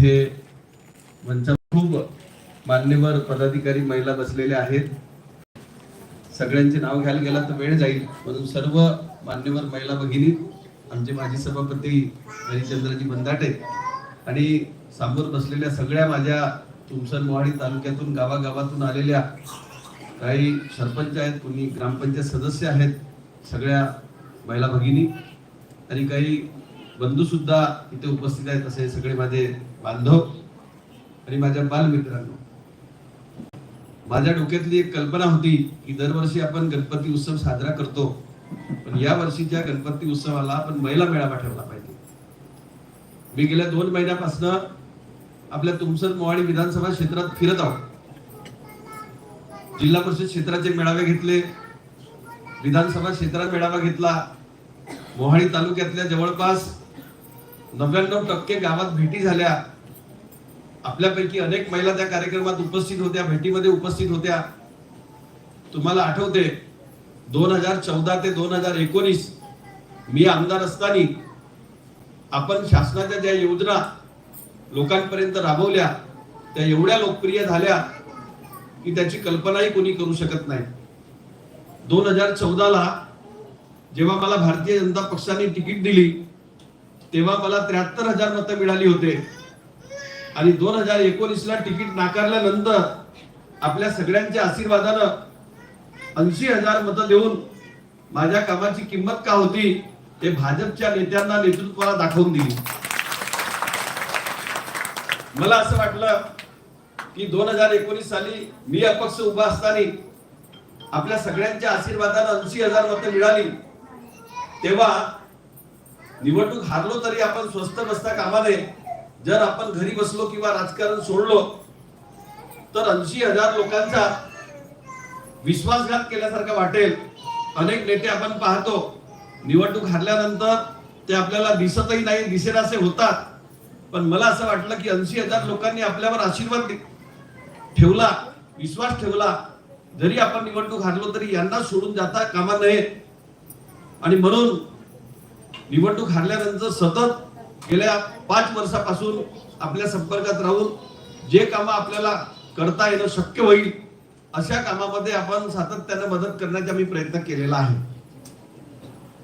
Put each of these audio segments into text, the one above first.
इथे मंचा खूप मान्यवर पदाधिकारी महिला बसलेल्या आहेत. सगळ्यांचे नाव घ्यायला गेला तर वेळ जाईल. म्हणून सर्व मान्यवर महिला भगिनी आमचे माजी सभापती हरिचंद्रजी बंदाटे आणि समोर बसलेल्या सगळ्या माझ्या तुमसर मोहाडी तालुक्यातून गावागावातून आलेल्या काही सरपंच आहेत कोणी ग्रामपंचायत सदस्य आहेत सगळ्या महिला भगिनी आणि काही बंधूसुद्धा इथे उपस्थित आहेत. असे सगळे माझे बांधव आणि माझ्या बालमित्रांनो. माझ्या डोक्यातली एक कल्पना होती की दरवर्षी आपण गणपती उत्सव साजरा करतो पण या वर्षीच्या गणपती उत्सवाला आपण महिला मेळावा ठेवला पाहिजे. मी गेल्या दोन महिन्यापासून आपल्या तुमसर मोवाडी विधानसभा क्षेत्रात फिरत आहोत. जिल्हा परिषद क्षेत्राचे मेळावे घेतले विधानसभा क्षेत्रात मेळावा घेतला मोहाडी तालुक्यातल्या जवळपास नव्याण्णव टक्के गावात भेटी झाल्या. आपल्यापैकी अनेक महिला त्या कार्यक्रमात उपस्थित होत्या भेटीमध्ये उपस्थित होत्या. तुम्हाला आठवते दोन हजार चौदा ते दोन हजार एकोणीस मी आमदार असताना आपण शासनाच्या ज्या योजना लोकांपर्यंत राबवल्या त्या एवढ्या लोकप्रिय झाल्या की त्याची कल्पनाही कोणी करू शकत नाही. दोन हजार चौदाला जेव्हा मला भारतीय जनता पक्षाने तिकीट दिली तेव्हा मला त्र्याहत्तर हजार मतं मिळाली होते. आणि दोन हजार एकोणीस ला तिकीट नाकारल्यानंतर आपल्या सगळ्यांच्या आशीर्वादानं ऐंशी हजार मतं देऊन माझ्या कामाची किंमत का होती ते भाजपच्या नेत्यांना नेतृत्वाला दाखवून दिली. मला असं वाटलं की दोन हजार एकोणीस साली मी अपक्ष उभा असताना आपल्या सगळ्यांच्या आशीर्वादानं ऐंशी हजार मतं मिळाली. तेव्हा निवडणूक हारलो तरी आपण स्वस्त बसता कामा नये जर आपण घरी बसलो किंवा राजकारण सोडलो तर ऐंशी हजार लोकांचा विश्वासघात केल्यासारखा वाटेल. अनेक नेते आपण पाहतो निवडणूक हारल्यानंतर ते आपल्याला दिसतही नाही दिसेनासे होतात. पण मला असं वाटलं की ऐंशी हजार लोकांनी आपल्यावर आशीर्वाद ठेवला विश्वास ठेवला. जरी आपण निवडणूक हारलो तरी यांना सोडून जाता कामा नये. आणि म्हणून निवडणूक हारल्यानंतर सतत गेल्या पाच वर्षापासून आपल्या संपर्कात राहून जे कामं आपल्याला करता येणं शक्य होईल अशा कामामध्ये आपण सातत्यानं मदत करण्याचा मी प्रयत्न केलेला आहे.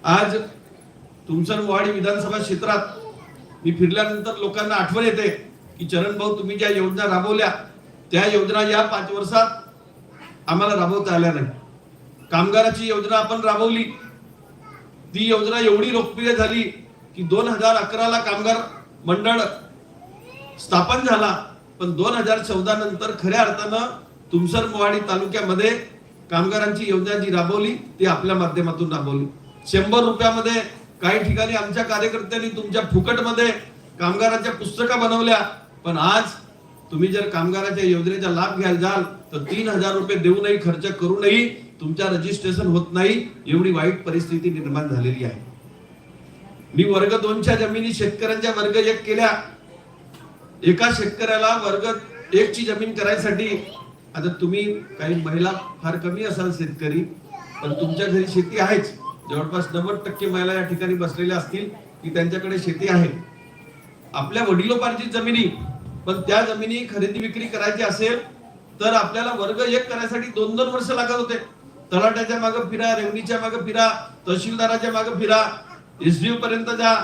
आज तुमसर मोहाडी विधानसभा क्षेत्रात मी फिरल्यानंतर लोकांना आठवण येते की चरण भाऊ तुम्ही ज्या योजना राबवल्या त्या योजना या पाच वर्षात आम्हाला राबवता आल्या नाही कामगाराची योजना आपण राबवली ती योजना एवढी लोकप्रिय झाली की दोन हजार अकराला कामगार मंडळ स्थापन झाला पण दोन हजार चौदा नंतर खऱ्या अर्थानं तुमसर मोहाडी तालुक्यामध्ये कामगारांची योजना जी राबवली ती आपल्या माध्यमातून राबवली. शंभर रुपयामध्ये काही ठिकाणी आमच्या कार्यकर्त्यांनी तुमच्या फुकटमध्ये कामगारांच्या पुस्तका बनवल्या पण आज तुम्ही जर कामगाराच्या योजनेचा लाभ घ्यायला जाल तर तीन हजार रुपये देऊनही खर्च करूनही तुमच्या रजिस्ट्रेशन होत नाही एवढी वाईट परिस्थिती निर्माण झालेली आहे. मी वर्ग दोनच्या जमिनी शेतकऱ्यांच्या वर्ग एक केल्या. एका शेतकऱ्याला वर्ग एक ची जमीन करायसाठी आता तुम्ही काही महिला फार कमी असाल शेतकरी पण तुमच्या घरी शेती आहेच. जवळपास नव्वद टक्के महिला या ठिकाणी बसलेल्या असतील की त्यांच्याकडे शेती आहे. आपल्या वडिलोपार्जित जमिनी पण त्या जमिनी खरेदी विक्री करायची असेल तर आपल्याला वर्ग एक करायसाठी दोन दोन वर्ष लागत होते. तलाट्याच्या मागे फिरा रेवणीच्या मागे फिरा तहसीलदाराच्या मागे फिरा. एसडीओ पर्यंत जा.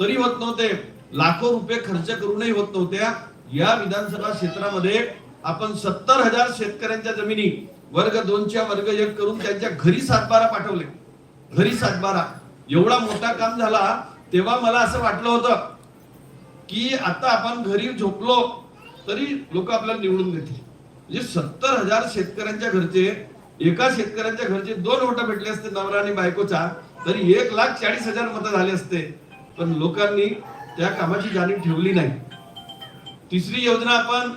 तरी होत नव्हते. लाखो रुपये खर्च करूनही होत नव्हत्या. या विधानसभा क्षेत्रामध्ये आपण सत्तर हजार शेतकऱ्यांच्या जमिनी वर्ग दोनच्या वर्ग एक करून त्यांच्या घरी सातबारा पाठवले. घरी सातबारा. एवढा मोठा काम झाला तेव्हा मला असं वाटलं होतं की आता आपण घरी झोपलो तरी लोक आपल्याला निवडून देतील. म्हणजे सत्तर हजार शेतकऱ्यांच्या घरचे एका शेतकऱ्यांच्या घरचे दोन वोट भेटले असते नवरा आणि बायकोचा तरी एक लाख चाळीस हजार मतं झाले असते. पण लोकांनी त्या कामाची जाणीव ठेवली नाही. तिसरी योजना आपण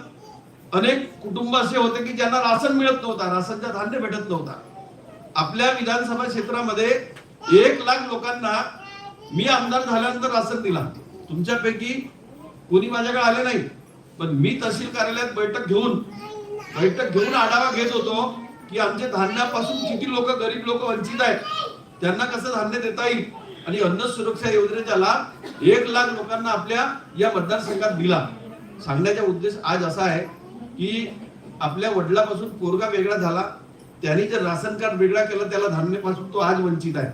अनेक कुटुंब असे होते की ज्यांना राशन मिळत नव्हता राशनचा धान्य भेटत नव्हता. आपल्या विधानसभा क्षेत्रामध्ये एक लाख लोकांना मी आमदार झाल्यानंतर राशन दिला. तुमच्यापैकी कोणी माझ्याकडे आले नाही पण मी तहसील कार्यालयात बैठक घेऊन बैठक घेऊन आढावा घेत होतो. की आमच्या धान्यापासून किती लोक गरीब लोक वंचित आहेत? त्यांना कसं धान्य देता येईल? आणि अन्न सुरक्षा योजनेचा लाभ एक लाख लोकांना आपल्या या मतदारसंघात दिला. सांगण्याचा उद्देश आज असा आहे की आपल्या वडिलापासून पोरगा वेगळा झाला. त्यांनी जर राशन कार्ड वेगळा केलं त्याला धान्यापासून तो आज वंचित आहे.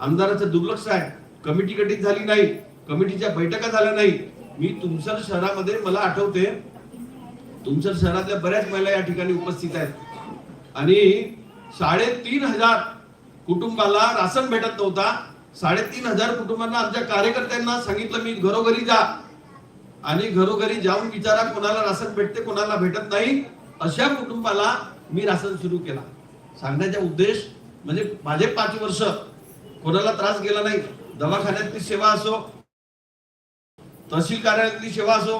आमदाराचं दुर्लक्ष आहे. कमिटी गठीत झाली नाही. कमिटीच्या बैठका झाल्या नाही. मी तुमसर शहरामध्ये मला आठवते तुमसर शहरातल्या बऱ्याच महिला या ठिकाणी उपस्थित आहेत. आणि साडेतीन हजार कुटुंबाला राशन भेटत नव्हता. साडेतीन हजार कुटुंबांना आमच्या कार्यकर्त्यांना सांगितलं मी घरोघरी जा. आणि घरोघरी जाऊन विचारा कोणाला राशन भेटते कोणाला भेटत नाही. अशा कुटुंबाला मी राशन सुरू केला. सांगण्याचा उद्देश म्हणजे माझे पाच वर्ष कोणाला त्रास गेला नाही. दवाखान्यातली सेवा असो तहसील कार्यालयातली सेवा असो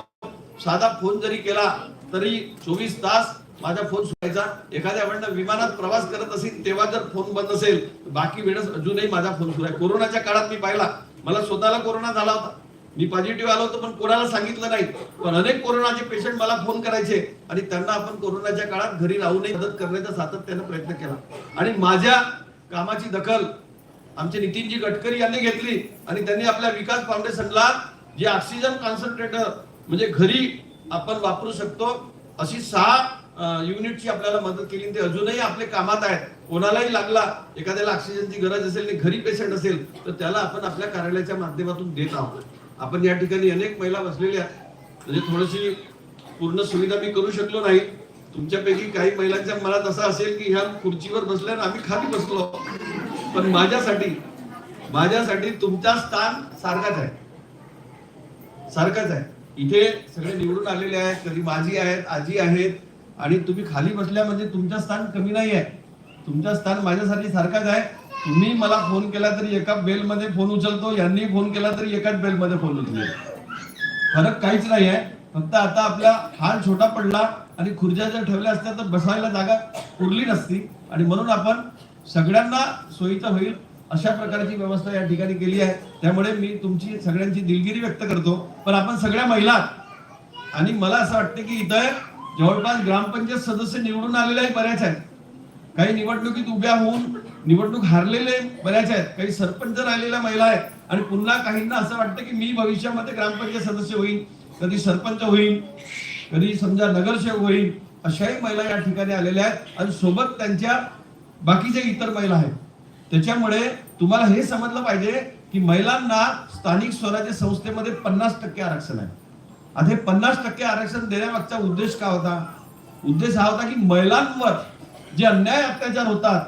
साधा फोन जरी केला तरी चोवीस तास माझा फोन सुटायचा एखाद्या वेळेला विमानात प्रवास करत असेल तेव्हा जर फोन बंद असेल तर बाकी वेळेस अजूनही माझा फोन सुरू आहे. कोरोनाच्या काळात मी पाहिला. मला स्वतःला कोरोना झाला होता. मी पॉझिटिव्ह आलो होतो पण कोणाला सांगितलं नाही. पण अनेक कोरोनाचे पेशंट मला फोन करायचे. आणि त्यांना आपण कोरोनाच्या काळात घरी राहूनही मदत करण्याचा सातत्यानं प्रयत्न केला. आणि माझ्या कामाची दखल आमचे नितीनजी गडकरी यांनी घेतली. आणि त्यांनी आपल्या विकास फाउंडेशनला जे ऑक्सिजन कॉन्सन्ट्रेटर म्हणजे घरी आपण वापरू शकतो अशी सहा युनिटची आपल्याला मदत केली. ते अजूनही आपले कामात आहेत. कोणालाही लागला एखाद्याला ऑक्सिजनची गरज असेल आणि घरी पेशंट असेल तर त्याला आपण आपल्या कार्यालयाच्या माध्यमातून देत आहोत. आपण या ठिकाणी अनेक महिला बसलेल्या आहेत. म्हणजे थोडीशी पूर्ण सुविधा मी करू शकलो नाही. तुमच्यापैकी काही महिलांच्या मनात असं असेल की ह्या खुर्चीवर बसल्यानं आम्ही खाली बसलो. पण माझ्यासाठी माझ्यासाठी तुमचा स्थान सारखाच आहे. सारखाच आहे. इथे सगळे निवडून आलेले आहेत. कधी माझी आहेत आजी आहेत. आणि तुम्ही खाली बसल्या म्हणजे तुमचं स्थान कमी नाही आहे. तुमचं स्थान माझ्यासाठी सारखाच आहे. तुम्ही मला फोन केला तरी एका बेलमध्ये फोन उचलतो यांनी फोन केला तरी एकाच बेलमध्ये फोन उचलतो. फरक काहीच नाही आहे. फक्त आता आपला हाल छोटा पडला आणि खुर्च्या जर ठेवल्या असत्या तर बसायला जागा उरली नसती. आणि म्हणून आपण सगळ्यांना सोयीचं होईल अशा प्रकारची व्यवस्था या ठिकाणी केली आहे. त्यामुळे मी तुमची सगळ्यांची दिलगिरी व्यक्त करतो. पण आपण सगळ्या महिला आणि मला असं वाटतं की इथं जवळपास ग्रामपंचायत सदस्य निवडून आलेले आहेत बऱ्याच आहेत. काही निवडणुकीत उभ्या होऊन निवडणूक हारलेले बऱ्याच आहेत. काही सरपंच राहिलेल्या महिला आहेत. आणि पुन्हा काहींना असं वाटतं की मी भविष्यामध्ये ग्रामपंचायत सदस्य होईल कधी सरपंच होईल कधी समजा नगरसेवक होईल अशाही महिला या ठिकाणी आलेल्या आहेत. आणि सोबत त्यांच्या बाकीच्या इतर महिला आहेत. त्याच्यामुळे तुम्हाला हे समजलं पाहिजे की महिलांना स्थानिक स्वराज्य संस्थेमध्ये पन्नास टक्के आरक्षण आहे. आता हे पन्नास टक्के आरक्षण देण्यामागचा उद्देश काय होता? उद्देश हा होता की महिलांवर जे अन्याय अत्याचार होतात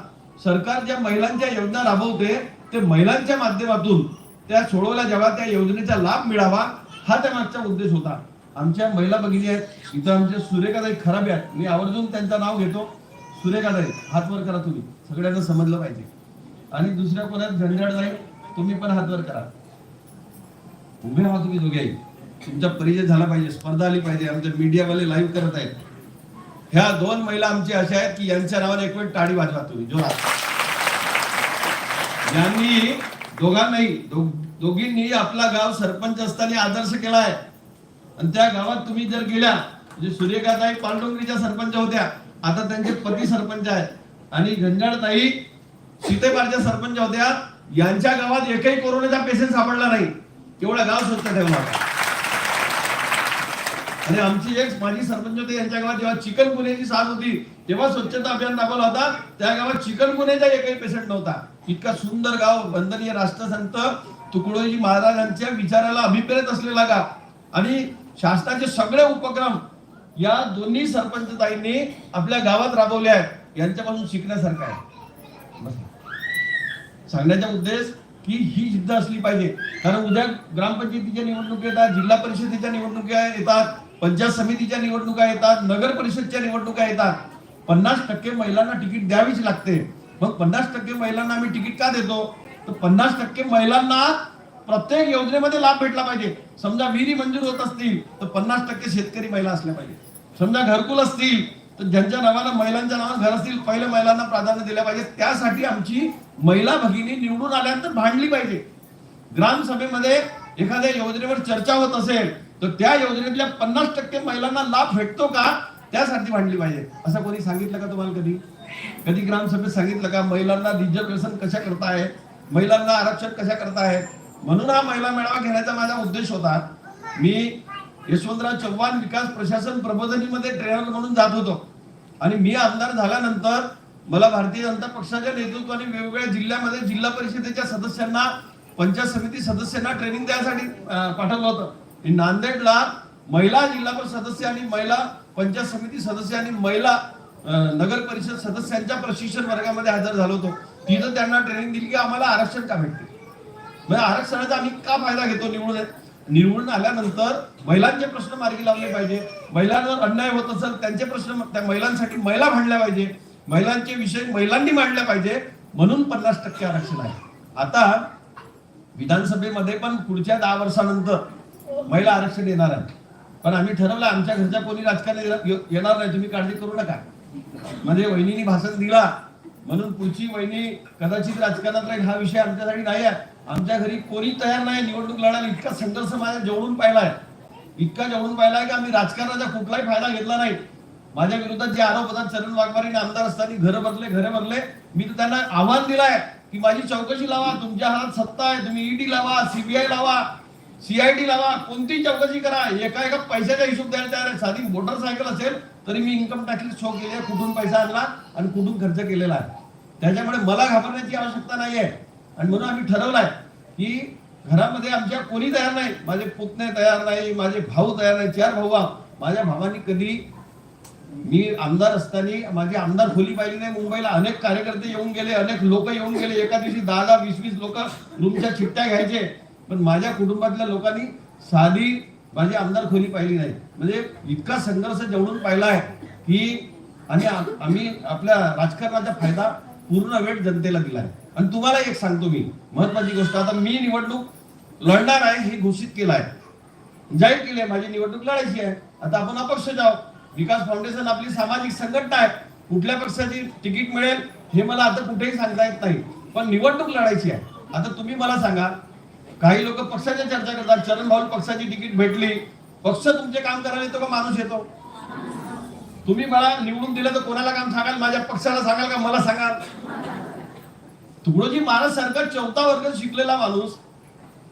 सरकार ज्या महिलांच्या योजना राबवते ते महिलांच्या माध्यमातून त्या सोडवल्या जेव्हा त्या योजनेचा लाभ मिळावा हा त्या मागचा उद्देश होता. आमच्या महिला भगिनी आहेत इथं आमच्या सुरेखाताई खराब आहेत. मी आवर्जून त्यांचं नाव घेतो. सुरेखाताई हातवर करा तुम्ही. सगळ्यांना समजलं पाहिजे. आणि दुसऱ्या कोणात झंझाड नाही तुम्ही पण हातवर करा. उभे राहा तुम्ही दोघेही. तुमचा परिचय झाला पाहिजे स्पर्धा आली पाहिजे आमचे मीडियावाले लाईव्ह करत आहेत. ह्या दोन महिला आमच्या अशा आहेत की यांच्या नावाने एक वेळ टाळी वाजवा तुम्ही जोरात. यांनी दोघांनाही दोघींनी आपला गाव सरपंच असताना आदर्श केला आहे. आणि त्या गावात तुम्ही जर गेल्या म्हणजे सूर्यकाताई पांडुंगरीच्या सरपंच होत्या आता त्यांचे पती सरपंच आहेत. आणि गंजाडताई सीतेपारच्या सरपंच होत्या यांच्या गावात एकही कोरोनाचा पेशंट सापडला नाही. तेवढा गाव स्वच्छ ठेवला. होता आणि आमची एक माझी सरपंच होते यांच्या गावात जेव्हा चिकन गुन्ह्याची साथ होती तेव्हा स्वच्छता अभियान दाखवला होता. त्या गावात चिकन गुन्ह्याचा एकही पेशंट नव्हता. इतका सुंदर गाव वंदनीय राष्ट्रसंत तुकडोजी महाराजांच्या विचाराला अभिप्रेत असलेला गाव. आणि शासनाचे सगळे उपक्रम या दोन्ही सरपंच ताईंनी आपल्या गावात राबवले आहेत. यांच्यापासून शिकण्यासारखं आहे. बस. सांगण्याचा उद्देश की ही जिद्द असली पाहिजे. कारण उद्या ग्रामपंचायतीच्या निवडणुकी येतात जिल्हा परिषदेच्या निवडणुका येतात. पंचायत समितीच्या निवडणुका येतात नगर परिषदच्या निवडणुका येतात. पन्नास टक्के महिलांना तिकीट द्यावीच लागते. मग पन्नास टक्के महिलांना आम्ही तिकीट का देतो? तर पन्नास टक्के महिलांना प्रत्येक योजनेमध्ये लाभ भेटला पाहिजे. समजा विहिरी मंजूर होत असतील तर पन्नास टक्के शेतकरी महिला असल्या पाहिजे. समजा घरकुल असतील तर ज्यांच्या नावानं महिलांच्या नावानं घर असतील पहिल्या महिलांना प्राधान्य दिलं पाहिजे. त्यासाठी आमची महिला भगिनी निवडून आल्यानंतर भांडली पाहिजे. ग्रामसभेमध्ये एखाद्या योजनेवर चर्चा होत असेल तर त्या योजनेतल्या पन्नास टक्के महिलांना लाभ भेटतो का? त्यासाठी भांडली पाहिजे. असं कोणी सांगितलं का तुम्हाला कधी? कधी ग्रामसभेत सांगितलं का महिलांना रिझर्वेशन कशा करताय? महिलांना आरक्षण कशा करताय? म्हणून हा महिला मेळावा घेण्याचा माझा उद्देश होता. मी यशवंतराव चव्हाण विकास प्रशासन प्रबोधनीमध्ये ट्रेनर म्हणून जात होतो. आणि मी आमदार झाल्यानंतर मला भारतीय जनता पक्षाच्या नेतृत्वाने वेगवेगळ्या जिल्ह्यामध्ये जिल्हा परिषदेच्या सदस्यांना पंचायत समिती सदस्यांना ट्रेनिंग द्यायसाठी पाठवलं होतं. नांदेडला महिला जिल्हा परिषद सदस्य आणि महिला पंचायत समिती सदस्य आणि महिला नगर परिषद सदस्यांच्या प्रशिक्षण वर्गामध्ये हजर झालो होतो. तिथं त्यांना ट्रेनिंग दिली की आम्हाला आरक्षण का भेटते? म्हणजे आरक्षणाचा आम्ही का फायदा घेतो निवडून? निवडून आल्यानंतर महिलांचे प्रश्न मार्गी लावले पाहिजे. महिलांवर अन्याय होत असेल त्यांचे प्रश्न त्या महिलांसाठी महिला मांडल्या पाहिजे. महिलांचे विषय महिलांनी मांडले पाहिजे. म्हणून पन्नास टक्के आरक्षण आहे. आता विधानसभेमध्ये पण पुढच्या दहा वर्षानंतर महिला आरक्षण येणार आहे. पण आम्ही ठरवलं आमच्या घरच्या कोणी राजकारणी येणार नाही तुम्ही काळजी करू नका. म्हणजे वहिनीनी भाषण दिला. म्हणून पुढची वहिनी कदाचित राजकारणात राहील हा विषय आमच्यासाठी नाही आहे. आमच्या घरी कोणी तयार नाही निवडणूक लढायला इतका संघर्ष माझ्या जेवढून पाहिलाय इतका जेवढून पाहिलाय की आम्ही राजकारणाचा कुठलाही फायदा घेतला नाही. माझ्या विरोधात जे आरोप होतात चरण वाघमारेने आमदार असताना घरं भरले घरं भरले. मी तर त्यांना आव्हान दिलाय की माझी चौकशी लावा तुमच्या हातात सत्ता आहे तुम्ही ईडी लावा सीबीआय लावा. सीआयडी लावा कोणतीही चौकशी करा एका एका पैशाचा हिशोब द्यायला तयार आहे. साधी मोटरसायकल असेल तरी मी इन्कम टॅक्स शो केली आहे कुठून पैसा आणला आणि कुठून खर्च केलेला आहे. त्याच्यामुळे मला घाबरण्याची आवश्यकता नाही आहे आणि म्हणून आम्ही ठरवलंय की घरामध्ये आमच्या कोणी तयार नाही माझे पुतणे तयार नाही माझे भाऊ तयार नाही चार भाऊ माझ्या भावांनी कधी मी आमदार असताना माझी आमदार खोली पाहिली नाही मुंबईला अनेक कार्यकर्ते येऊन गेले अनेक लोक येऊन गेले. एका दिवशी दहा दहा वीस वीस लोक रूमच्या चिठ्ठ्या घ्यायचे. पण माझ्या कुटुंबातल्या लोकांनी साधी माझी आमदार खोली पाहिली नाही. म्हणजे इतका संघर्ष जवळून पाहिला आहे की आणि आम्ही आपल्या राजकारणाचा फायदा पूर्ण वेळ जनतेला दिला आहे. आणि तुम्हाला एक सांगतो मी महत्वाची गोष्ट आता मी निवडणूक लढणार आहे हे घोषित केलं आहे. जाहीर केली आहे माझी निवडणूक लढायची आहे. आता आपण अपक्ष जाऊ. विकास फाउंडेशन आपली सामाजिक संघटना आहे. कुठल्या पक्षाची तिकीट मिळेल हे मला आता कुठेही सांगता येत नाही. पण निवडणूक लढायची आहे. आता तुम्ही मला सांगा काही लोक पक्षाच्या चर्चा करतात. चरण भाऊ पक्षाची तिकीट भेटली. पक्ष तुमचे काम करायला येतो का? माणूस येतो. तुम्ही मला निवडून दिलं तर कोणाला काम सांगाल? माझ्या पक्षाला सांगाल का? मला सांगाल. तुकडोजी महाराज सारखा चौथा वर्ग शिकलेला माणूस.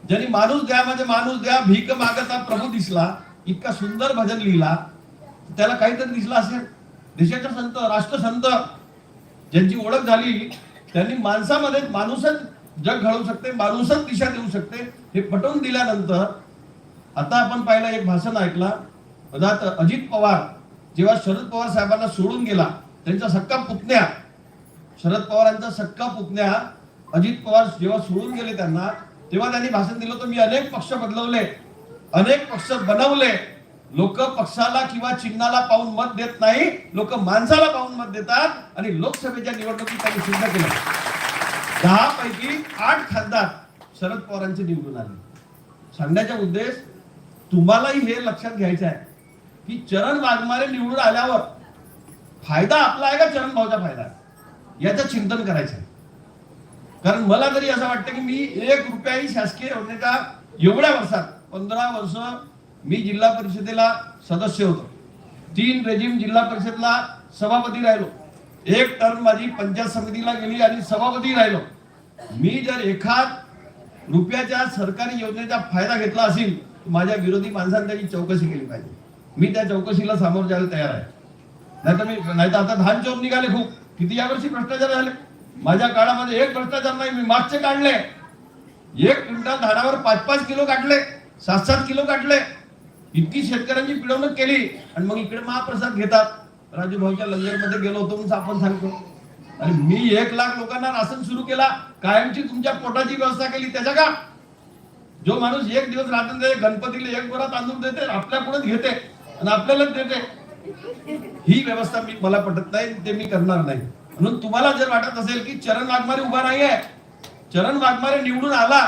ज्यांनी माणूस द्या म्हणजे माणूस द्या भीक मागता प्रभू दिसला इतका सुंदर भजन लिहिला त्याला काहीतरी दिसला असेल. देशाचा संत राष्ट्रसंत ज्यांची ओळख झाली त्यांनी माणसामध्ये माणूसच जग घडवू शकते माणूसच दिशा देऊ शकते हे पटवून दिल्यानंतर आता आपण पाहिलं एक भाषण ऐकला पदार्थ अजित पवार जेव्हा शरद पवार साहेबांना सोडून गेला त्यांचा सक्का पुतण्या शरद पवारांचा सक्का पुतण्या अजित पवार जेव्हा सोडून गेले त्यांना तेव्हा त्यांनी भाषण दिलं होतं मी अनेक पक्ष बदलवले अनेक पक्ष बनवले. लोक पक्षाला किंवा चिन्हाला पाहून मत देत नाही लोक माणसाला पाहून मत देतात आणि लोकसभेच्या निवडणुकीत त्यांनी सिद्ध केलं. दहा पैकी आठ खासदार शरद पवारांचे निवडून आले. सांगण्याचा उद्देश तुम्हालाही हे लक्षात घ्यायचं आहे की चरण वाघमारे निवडून आल्यावर फायदा आपला आहे का चरण भाऊचा फायदा याचं चिंतन करायचं आहे. कारण मला तरी असं वाटतं की मी एक रुपयाही शासकीय योजनेचा एवढ्या वर्षात पंधरा वर्ष मी जिल्हा परिषदेला सदस्य होतो. तीन रेजिम जिल्हा परिषदला सभापती राहिलो. एक टर्म माझी पंचायत समितीला गेली आणि सभापती राहिलो. मी जर एखाद रुपयाच्या सरकारी योजनेचा फायदा घेतला असेल तर माझ्या विरोधी माणसाने त्याची चौकशी केली पाहिजे. मी त्या चौकशीला सामोर जायला तयार आहे. नाहीतर मी नाही तर आता धान चोर निघाले खूप. किती यावर्षी भ्रष्टाचार झाले? माझ्या काळामध्ये एक भ्रष्टाचार नाही मी मागचे काढले. एक क्विंटल धानावर पाच पाच किलो काढले सात सात किलो काढले. इतकी शेतकऱ्यांची पिळवणूक केली आणि मग इकडे महाप्रसाद घेतात. राजूभाऊच्या लंगरमध्ये गेलो होतो म्हणून आपण सांगतो. आणि मी एक लाख लोकांना राशन सुरू केला. कायमची तुमच्या पोटाची व्यवस्था केली. त्याच्या का? जो माणूस एक दिवस राशन देते गणपतीला एक गोरा तांदूळ देते आपल्याकडूनच घेते आणि आपल्यालाच देते. ही व्यवस्था मी मला पटत नाही ते मी करणार नाही. म्हणून तुम्हाला जर वाटत असेल की चरण वाघमारे उभा नाहीये चरण वाघमारे निवडून आला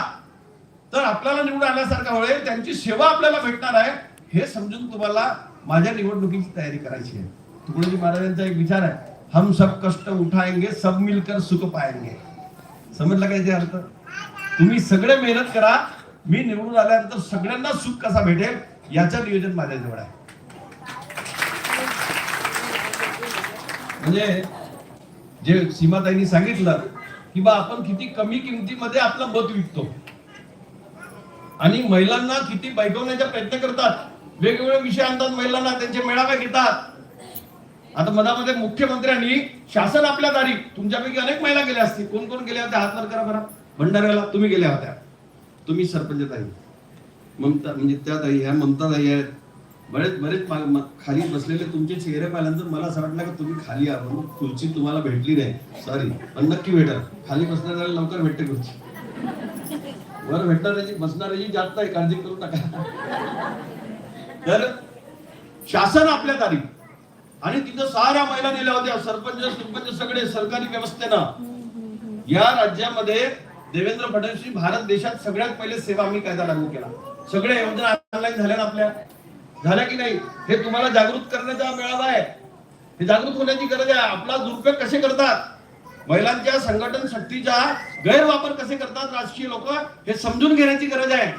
तर आपल्याला निवडून आल्यासारखा होईल. त्यांची सेवा आपल्याला भेटणार आहे. हे समजून तुम्हाला माझ्या निवडणुकीची तयारी करायची आहे. तुकडोजी महाराजांचा एक विचार आहे. हम सब कष्ट उठाएंगे सब मिलकर सुख पाएंगे. समजलं काय ते अर्थ? तुम्ही सगळे मेहनत करा मी निवडून आल्यानंतर सगळ्यांना सुख कसा भेटेल? याचं नियोजन माझ्याजवळ आहे. म्हणजे जे सीमाताईंनी सांगितलं की बा आपण किती कमी किमतीमध्ये आपलं मत विकतो. आणि महिलांना किती बैठवण्याचा प्रयत्न करतात. वेगवेगळे विषय आणतात महिलांना त्यांचे मेळावे घेतात. आता मधामध्ये मुख्यमंत्र्यांनी शासन आपल्या दारी. तुमच्यापैकी अनेक महिला गेल्या असतील. कोण कोण गेल्या होत्या? हातवर करा बरा. भंडाऱ्याला तुम्ही गेल्या होत्या. तुम्ही सरपंच ताई. ममता म्हणजे त्या ताई ह्या ममता ताई आहेत. बरेच बरेच खाली बसलेले तुमचे चेहरे पाहिल्यानंतर मला असं वाटलं की तुम्ही खाली आहात. खुर्ची तुम्हाला भेटली नाही. सॉरी पण नक्की भेटेल. खाली बसणाऱ्याला लवकर भेटते खुर्ची वर भेटणाऱ्याची बसणाऱ्याची जास्त आहे काळजी करू नका. तर शासन आपल्या तारीख आणि तिथं साऱ्या महिला दिल्या होत्या सरपंच सरपंच सगळे सरकारी व्यवस्थेनं. या राज्यामध्ये देवेंद्र फडणवीस भारत देशात सगळ्यात पहिले सेवा आम्ही कायदा लागू केला. सगळ्या योजना ऑनलाईन झाल्या ना आपल्या. झाल्या की नाही? हे तुम्हाला जागृत करण्याचा मेळावा आहे. हे जागृत होण्याची गरज आहे. आपला दुरुपयोग कसे करतात? महिलांच्या संघटन शक्तीचा गैरवापर कसे करतात राजकीय लोक? हे समजून घेण्याची गरज आहे.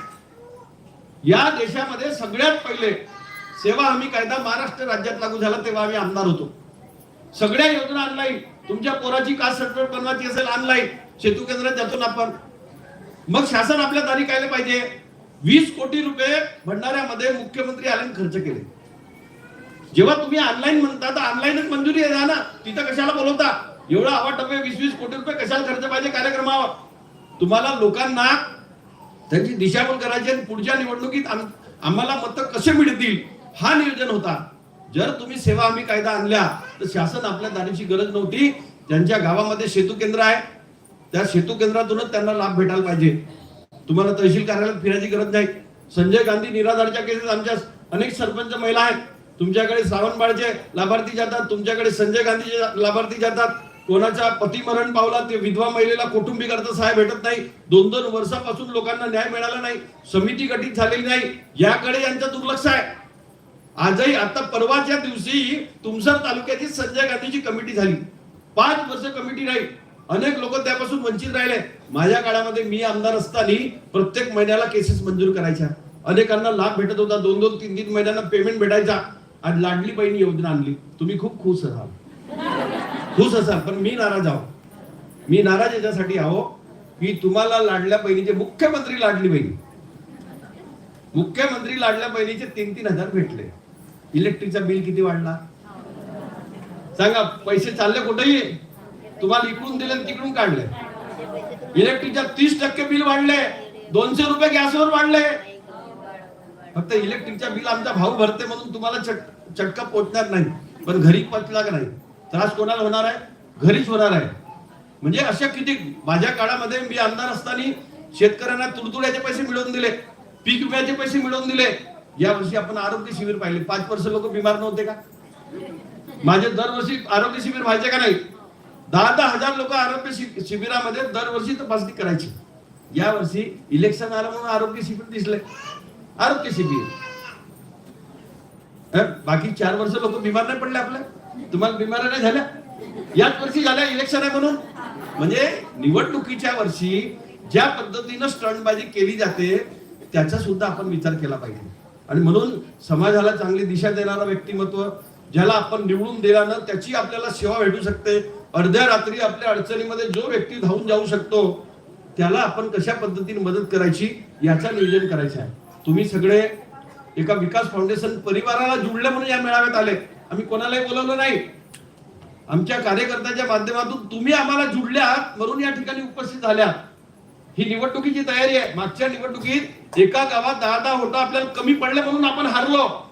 या देशामध्ये सगळ्यात पहिले सेवा हमी कायदा महाराष्ट्र राज्यात लागू झाला तेव्हा आम्ही आमदार होतो. सगळ्या योजना ऑनलाईन तुमच्या पोराची कास्ट सर्टिफिकेट बनवायची असेल ऑनलाईन सेतू केंद्रात जातो ना आपण. मग शासन आपल्या दारी कायले पाहिजे? वीस कोटी रुपये भंडाऱ्यामध्ये मुख्यमंत्री आल्याने खर्च केले. जेव्हा तुम्ही ऑनलाईन म्हणता तर ऑनलाईनच मंजुरी द्या ना. तिथं कशाला बोलवता? एवढा हवा टप्पे वीस वीस कोटी रुपये कशाला खर्च पाहिजे कार्यक्रमावर? तुम्हाला लोकांना त्यांची दिशाभूल करायची आणि पुढच्या निवडणुकीत आम्हाला मतं कसे मिळतील? हा नियोजन होता. जर तुम्ही सेवा हमी कायदा आणल्या तर शासन आपल्या दारीची गरज नव्हती. ज्यांच्या गावामध्ये सेतू केंद्र आहे त्या सेतू केंद्रातूनच त्यांना लाभ भेटायला पाहिजे. तुम्हाला तहसील कार्यालयात फिरायची गरज नाही. संजय गांधी निराधारच्या केसेस आमच्या अनेक सरपंच महिला आहेत. तुमच्याकडे सावंतबाळचे लाभार्थी जातात तुमच्याकडे संजय गांधीचे लाभार्थी जातात. कोणाचा पती मरण पावला ते विधवा महिलेला कौटुंबिक अर्थ सहाय्य भेटत नाही. दोन दोन वर्षापासून लोकांना न्याय मिळाला नाही. समिती गठीत झालेली नाही. याकडे यांचं दुर्लक्ष आहे. आजही आता परवाच्या दिवशी तुमसर तालुक्याची संजय गांधीची कमिटी झाली. पाच वर्ष कमिटी राहील अनेक लोक त्यापासून वंचित राहिले. माझ्या काळामध्ये मी आमदार असताना प्रत्येक महिन्याला केसेस मंजूर करायच्या. अनेकांना लाभ भेटत होता. दोन दोन तीन तीन महिन्यांना पेमेंट भेटायचा. आज लाडली बहिणी योजना आणली. तुम्ही खूप खुश असाल. खुश असाल पण मी नाराज आहो. मी नाराज याच्यासाठी आहो की तुम्हाला लाडल्या बहिणीचे मुख्यमंत्री लाडली बहिणी. मुख्यमंत्री लाडल्या बहिणीचे तीन तीन हजार भेटले. इलेक्ट्रिकचा बिल किती वाढला? सांगा पैसे चालले कुठेही? तुम्हाला इकडून दिले आणि तिकडून काढले. इलेक्ट्रिकच्या तीस टक्के बिल वाढले दोनशे रुपये गॅसवर वाढले. फक्त इलेक्ट्रिकच्या बिल आमचा भाऊ भरते म्हणून तुम्हाला चट चटका पोचणार नाही. पण घरी पचला का नाही? त्रास कोणाला होणार आहे? घरीच होणार आहे. म्हणजे अशा किती माझ्या काळामध्ये मी आमदार असताना शेतकऱ्यांना तुडतुड्याचे पैसे मिळवून दिले पीक विम्याचे पैसे मिळवून दिले. या वर्षी आपण आरोग्य शिबिर पाहिले. पाच वर्ष लोक बिमार नव्हते का? माझे दरवर्षी आरोग्य शिबिर व्हायचे का नाही? दहा दहा हजार लोक आरोग्य शिबिरामध्ये दरवर्षी तपासणी करायची. या वर्षी इलेक्शन आलं म्हणून आरोग्य शिबिर दिसले आरोग्य शिबिर. बाकी चार वर्ष लोक बिमार नाही पडले आपल्या? तुम्हाला बिमार नाही झाल्या? याच वर्षी झाल्या इलेक्शन आहे म्हणून. म्हणजे निवडणुकीच्या वर्षी ज्या पद्धतीनं स्टंटबाजी केली जाते त्याचा सुद्धा आपण विचार केला पाहिजे. आणि म्हणून समाजाला चांगली दिशा देणारा व्यक्तिमत्व ज्याला आपण निवडून दिल्यानं त्याची आपल्याला सेवा भेटू शकते. अर्ध्या रात्री आपल्या अडचणीमध्ये जो व्यक्ती धावून जाऊ शकतो त्याला आपण कशा पद्धतीने मदत करायची याचा नियोजन करायचं आहे. तुम्ही सगळे एका विकास फाउंडेशन परिवाराला जुळले म्हणून या मेळाव्यात आले. आम्ही कोणालाही बोलवलं नाही. आमच्या कार्यकर्त्याच्या माध्यमातून तुम्ही आम्हाला जुळले म्हणून या ठिकाणी उपस्थित झाल्या. ही निवडणुकीची तयारी आहे. मागच्या निवडणुकीत एका गावात दहा दहा होता आपल्याला कमी पडले म्हणून आपण हारलो.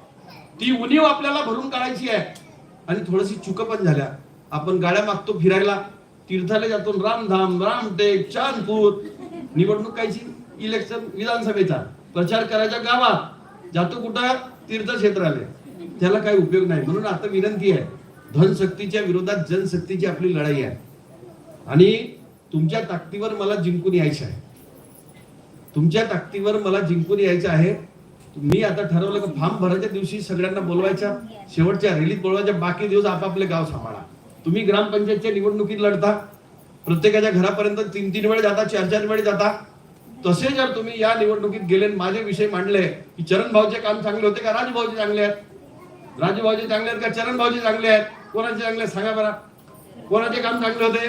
ती उणीव आपल्याला भरून काढायची आहे. आणि थोडीशी चुक पण झाल्या. आपण गाड्या मागतो फिरायला. तीर्थाला जातो रामधाम रामटेक चांदपूर. निवडणूक कायची? इलेक्शन विधानसभेचा. प्रचार करायच्या गावात. जातो कुठं? तीर्थक्षेत्राला. त्याला काही उपयोग नाही. म्हणून आता विनंती आहे. धनशक्तीच्या विरोधात जनशक्तीची आपली लढाई आहे. आणि तुमच्या ताकदीवर मला जिंकून यायचं आहे. तुमच्या ताकदीवर मला जिंकून यायचं आहे. मी आता ठरवलं की फॉर्म भरायच्या दिवशी सगळ्यांना बोलवायच्या शेवटच्या रॅलीत बोलवायच्या बाकी दिवस आपापले गाव सांभाळा. तुम्ही ग्रामपंचायतच्या निवडणुकीत लढता प्रत्येकाच्या घरापर्यंत तीन तीन वेळ जाता चार चार वेळ जाता. तसे जर तुम्ही या निवडणुकीत गेले माझे विषय मांडले की चरण भाऊचे काम चांगले होते का राजू चांगले आहेत? राजू चांगले आहेत का चरण भाऊचे चांगले आहेत? कोणाचे चांगले आहेत? सांगा बरा. कोणाचे काम चांगले होते?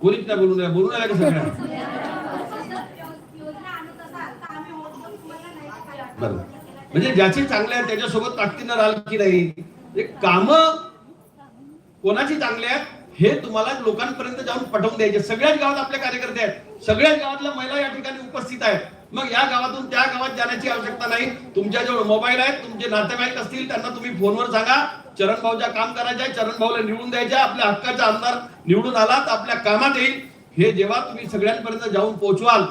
कोणीच नाही बोलून राहिलं. बोलून का सगळ्या? बरोबर म्हणजे ज्याचे चांगले आहेत त्याच्यासोबत ताकदीनं राहाल की नाही? म्हणजे काम कोणाची चांगली आहेत हे तुम्हाला लोकांपर्यंत जाऊन पटवून द्यायचे. सगळ्याच गावात आपले कार्यकर्ते आहेत. सगळ्याच गावातल्या महिला या ठिकाणी उपस्थित आहेत. मग या गावातून त्या गावात जाण्याची आवश्यकता नाही. तुमच्याजवळ मोबाईल आहेत तुमचे नातेवाईक असतील त्यांना तुम्ही फोनवर सांगा. चरण भाऊच्या काम करायच्या चरण भाऊला निवडून द्यायचे आपल्या हक्काचा आमदार निवडून आला तर आपल्या कामात येईल. हे जेव्हा तुम्ही सगळ्यांपर्यंत जाऊन पोहोचवाल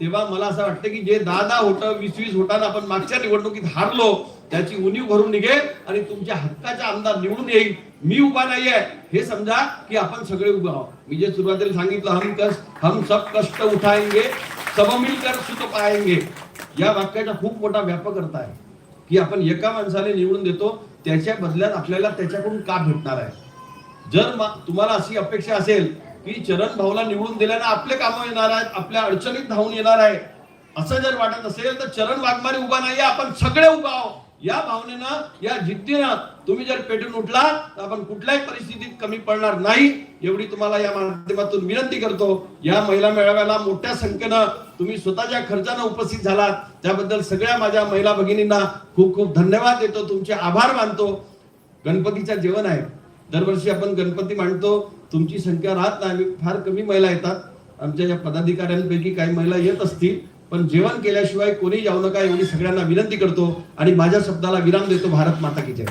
तेव्हा मला असं वाटतं की जे दहा दहा होतं वीस वीस होताना आपण मागच्या निवडणुकीत हारलो त्याची उणीव भरून निघेल आणि तुमच्या हक्काचा आमदार निवडून येईल. मी उभा नाहीये. हे समजा की आपण सगळे उभे आहोत. मी जे सुरुवातीला सांगितलं हम कष्ट हम सब कष्ट उठाएंगे सब मिलकर सुख पाएंगे. या वाक्याचा खूप मोठा व्यापक अर्थ आहे की आपण एका माणसाने निवडून देतो त्याच्या बदल्यात आपल्याला त्याच्याकडून का भेटणार आहे? जर तुम्हाला अशी अपेक्षा असेल की चरण भाऊला निवडून दिल्यानं आपले कामं येणार आहेत आपल्या अडचणीत धावून येणार आहे असं जर वाटत असेल तर चरण वाघमारी उभा नाही आपण सगळे उभा आहोत. या भावनेनं या जिद्दीनं तुम्ही जर पेटून उठला तर आपण कुठल्याही परिस्थितीत कमी पडणार नाही. एवढी तुम्हाला या माध्यमातून विनंती करतो. या महिला मेळाव्याला मोठ्या संख्येनं तुम्ही स्वतःच्या खर्चानं उपस्थित झालात. त्याबद्दल सगळ्या माझ्या महिला भगिनींना खूप खूप धन्यवाद देतो. तुमचे आभार मानतो. गणपतीचं जेवण आहे. दरवर्षी आपण गणपती मांडतो. तुमची संख्या राहत नाही. फार कमी महिला येतात. आमच्या या पदाधिकाऱ्यांपैकी काही महिला येत असतील. पण जेवण केल्याशिवाय कोणी जाऊ नका एवढी सगळ्यांना विनंती करतो आणि माझ्या शब्दाला विराम देतो भारत माता की जय.